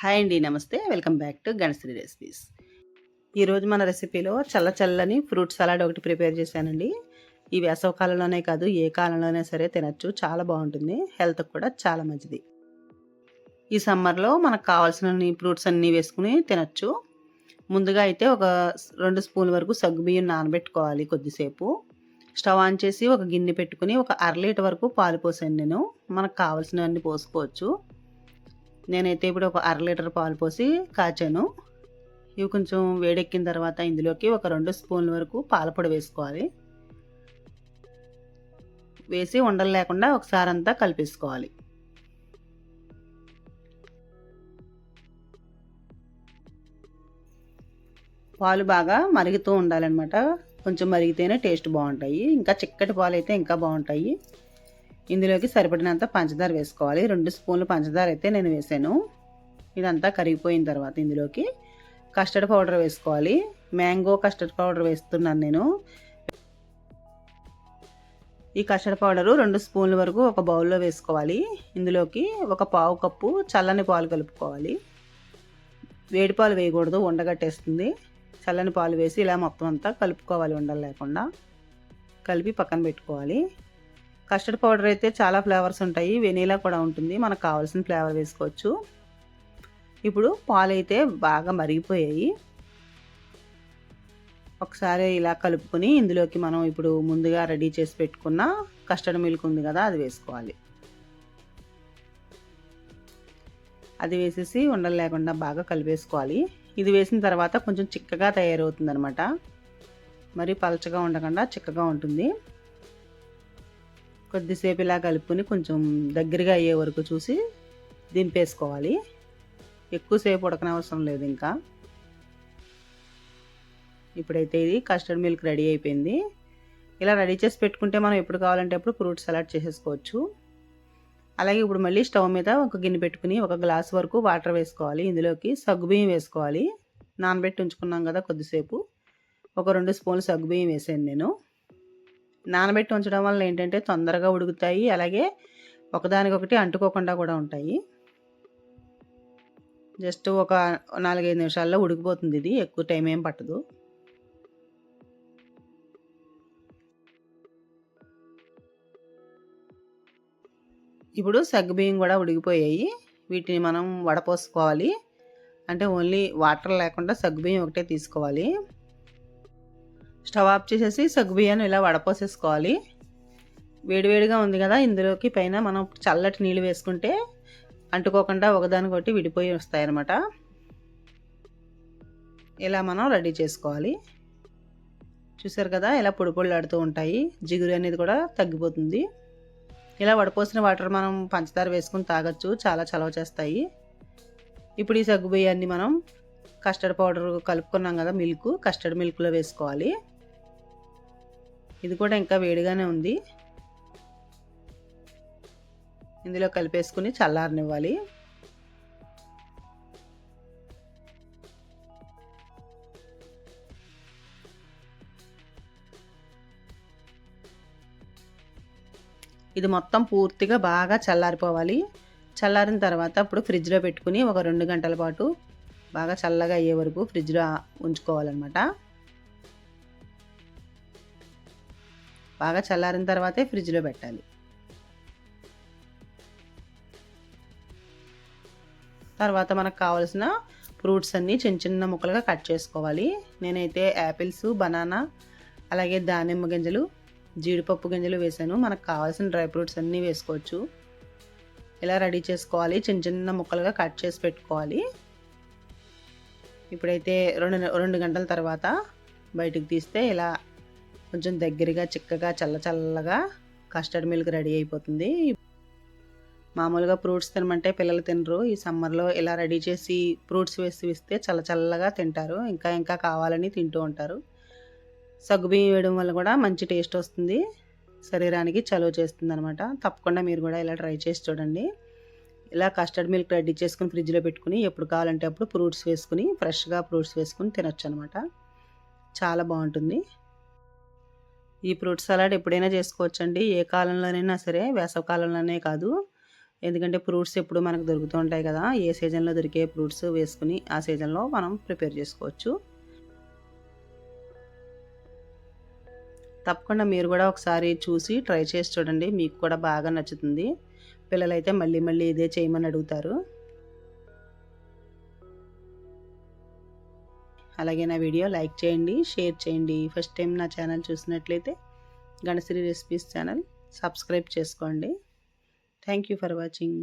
Hi అండి నమస్తే. Welcome back to Ganasri recipes. ఈరోజు మన రెసిపీలో చల్ల చల్లని ఫ్రూట్ సలాడ్ ఒకటి ప్రిపేర్ చేశానండి. ఈ వేసవ కాలంలోనే కాదు ఏ కాలంలోనే సరే తినచ్చు. చాలా బాగుంటుంది. హెల్త్కి కూడా చాలా మంచిది. ఈ సమ్మర్లో మనకు కావాల్సిన ఫ్రూట్స్ అన్నీ వేసుకుని తినచ్చు. ముందుగా అయితే ఒక రెండు స్పూన్ వరకు సగ్గుబియ్యం నానబెట్టుకోవాలి కొద్దిసేపు. స్టవ్ ఆన్ చేసి ఒక గిన్నె పెట్టుకుని ఒక అర లీటర్ వరకు పాలు పోసాను నేను. మనకు కావాల్సినవన్నీ పోసుకోవచ్చు. నేనైతే ఇప్పుడు ఒక అర లీటర్ పాలు పోసి కాచాను. ఇవి కొంచెం వేడెక్కిన తర్వాత ఇందులోకి ఒక రెండు స్పూన్ల వరకు పాలపొడి వేసుకోవాలి. వేసి ఉండలు లేకుండా ఒకసారి అంతా కలిపేసుకోవాలి. పాలు బాగా మరుగుతూ ఉండాలన్నమాట. కొంచెం మరిగితేనే టేస్ట్ బాగుంటాయి. ఇంకా చిక్కటి పాలు అయితే ఇంకా బాగుంటాయి. ఇందులోకి సరిపడినంత పంచదార వేసుకోవాలి. రెండు స్పూన్లు పంచదార అయితే నేను వేసాను. ఇదంతా కరిగిపోయిన తర్వాత ఇందులోకి కస్టర్డ్ పౌడర్ వేసుకోవాలి. మ్యాంగో కస్టర్డ్ పౌడర్ వేస్తున్నాను నేను. ఈ కస్టర్డ్ పౌడరు రెండు స్పూన్ల వరకు ఒక బౌల్లో వేసుకోవాలి. ఇందులోకి ఒక పావు కప్పు చల్లని పాలు కలుపుకోవాలి. వేడి పాలు వేయకూడదు ఉండగట్టేస్తుంది. చల్లని పాలు వేసి ఇలా మొత్తం అంతా కలుపుకోవాలి ఉండలు లేకుండా కలిపి పక్కన పెట్టుకోవాలి. కస్టర్డ్ పౌడర్ అయితే చాలా ఫ్లేవర్స్ ఉంటాయి. వెనీలా కూడా ఉంటుంది. మనకు కావాల్సిన ఫ్లేవర్ వేసుకోవచ్చు. ఇప్పుడు పాలు అయితే బాగా మరిగిపోయాయి. ఒకసారి ఇలా కలుపుకొని ఇందులోకి మనం ఇప్పుడు ముందుగా రెడీ చేసి పెట్టుకున్న కస్టర్డ్ మిల్క్ ఉంది కదా అది వేసుకోవాలి. అది వేసేసి ఉండలు లేకుండా బాగా కలిపేసుకోవాలి. ఇది వేసిన తర్వాత కొంచెం చిక్కగా తయారవుతుంది అనమాట మరి పలచగా ఉండకుండా చిక్కగా ఉంటుంది. కొద్దిసేపు ఇలా కలుపుకొని కొంచెం దగ్గరగా అయ్యే వరకు చూసి దింపేసుకోవాలి. ఎక్కువసేపు ఉడకనవసరం లేదు ఇంకా. ఇప్పుడైతే ఇది కస్టర్డ్ మిల్క్ రెడీ అయిపోయింది. ఇలా రెడీ చేసి పెట్టుకుంటే మనం ఎప్పుడు కావాలంటే అప్పుడు ఫ్రూట్ సలాడ్ చేసేసుకోవచ్చు. అలాగే ఇప్పుడు మళ్ళీ స్టవ్ మీద ఒక గిన్నె పెట్టుకుని ఒక గ్లాస్ వరకు వాటర్ వేసుకోవాలి. ఇందులోకి సగ్గుబియ్యం వేసుకోవాలి. నానబెట్టి ఉంచుకున్నాం కదా కొద్దిసేపు. ఒక రెండు స్పూన్లు సగ్గుబియ్యం వేసాను నేను. నానబెట్టి ఉంచడం వల్ల ఏంటంటే తొందరగా ఉడుకుతాయి. అలాగే ఒకదానికొకటి అంటుకోకుండా కూడా ఉంటాయి. జస్ట్ ఒక నాలుగైదు నిమిషాల్లో ఉడికిపోతుంది ఇది. ఎక్కువ టైం ఏం పట్టదు. ఇప్పుడు సగ్గుబియ్యం కూడా ఉడికిపోయాయి. వీటిని మనం వడపోసుకోవాలి. అంటే ఓన్లీ వాటర్ లేకుండా సగ్గుబియ్యం ఒకటే తీసుకోవాలి. స్టవ్ ఆఫ్ చేసేసి సగ్గుబియ్యాన్ని ఇలా వడపోసేసుకోవాలి. వేడివేడిగా ఉంది కదా ఇందులోకి పైన మనం చల్లటి నీళ్ళు వేసుకుంటే అంటుకోకుండా ఒకదానికొకటి విడిపోయి వస్తాయన్నమాట. ఇలా మనం రెడీ చేసుకోవాలి. చూసారు కదా ఇలా పొడి పొడిలాడుతూ ఉంటాయి. జిగురు అనేది కూడా తగ్గిపోతుంది. ఇలా వడపోసిన వాటర్ మనం పంచదార వేసుకుని తాగొచ్చు చాలా చలవ చేస్తాయి. ఇప్పుడు ఈ సగ్గు బియ్యాన్ని మనం కస్టర్డ్ పౌడర్ కలుపుకున్నాం కదా మిల్క్ కస్టర్డ్ మిల్క్లో వేసుకోవాలి. ఇది కూడా ఇంకా వేడిగానే ఉంది. ఇందులో కలిపేసుకుని చల్లారనివ్వాలి. ఇది మొత్తం పూర్తిగా బాగా చల్లారిపోవాలి. చల్లారిన తర్వాత అప్పుడు ఫ్రిడ్జ్లో పెట్టుకుని ఒక రెండు గంటల పాటు బాగా చల్లగా అయ్యే వరకు ఫ్రిడ్జ్లో ఉంచుకోవాలన్నమాట. బాగా చల్లారిన తర్వాతే ఫ్రిడ్జ్లో పెట్టాలి. తర్వాత మనకు కావాల్సిన ఫ్రూట్స్ అన్నీ చిన్న చిన్న ముక్కలుగా కట్ చేసుకోవాలి. నేనైతే యాపిల్స్ బనానా అలాగే దానిమ్మ గింజలు జీడిపప్పు గింజలు వేసాను. మనకు కావాల్సిన డ్రై ఫ్రూట్స్ అన్నీ వేసుకోవచ్చు. ఇలా రెడీ చేసుకోవాలి. చిన్న చిన్న ముక్కలుగా కట్ చేసి పెట్టుకోవాలి. ఇప్పుడైతే రెండు రెండు గంటల తర్వాత బయటకు తీస్తే ఇలా కొంచెం దగ్గరగా చిక్కగా చల్ల చల్లగా కస్టర్డ్ మిల్క్ రెడీ అయిపోతుంది. మామూలుగా ఫ్రూట్స్ తినమంటే పిల్లలు తినరు. ఈ సమ్మర్లో ఇలా రెడీ చేసి ఫ్రూట్స్ వేసి ఇస్తే చల్ల చల్లగా తింటారు. ఇంకా ఇంకా కావాలని తింటూ ఉంటారు. సగ్గుబియ్యం వేయడం వల్ల కూడా మంచి టేస్ట్ వస్తుంది. శరీరానికి చలువ చేస్తుంది అనమాట తప్పకుండా మీరు కూడా ఇలా ట్రై చేసి చూడండి. ఇలా కస్టర్డ్ మిల్క్ రెడీ చేసుకుని ఫ్రిడ్జ్లో పెట్టుకుని ఎప్పుడు కావాలంటే అప్పుడు ఫ్రూట్స్ వేసుకుని ఫ్రెష్గా ఫ్రూట్స్ వేసుకుని తినొచ్చు అనమాట చాలా బాగుంటుంది. ఈ ఫ్రూట్ సలాడ్ ఎప్పుడైనా చేసుకోవచ్చండి. ఏ కాలంలోనైనా సరే వేసవ కాలంలోనే కాదు. ఎందుకంటే ఫ్రూట్స్ ఎప్పుడు మనకు దొరుకుతూ ఉంటాయి కదా. ఏ సీజన్లో దొరికే ఫ్రూట్స్ వేసుకుని ఆ సీజన్లో మనం ప్రిపేర్ చేసుకోవచ్చు. తప్పకుండా మీరు కూడా ఒకసారి చూసి ట్రై చేసి చూడండి. మీకు కూడా బాగా నచ్చుతుంది. పిల్లలైతే మళ్ళీ మళ్ళీ ఇదే చేయమని అడుగుతారు. అలాగే నా వీడియో లైక్ చేయండి షేర్ చేయండి. ఫస్ట్ టైం నా ఛానల్ చూసినట్లయితే గణశ్రీ రెసిపీస్ ఛానల్ సబ్స్క్రైబ్ చేసుకోండి. Thank you for watching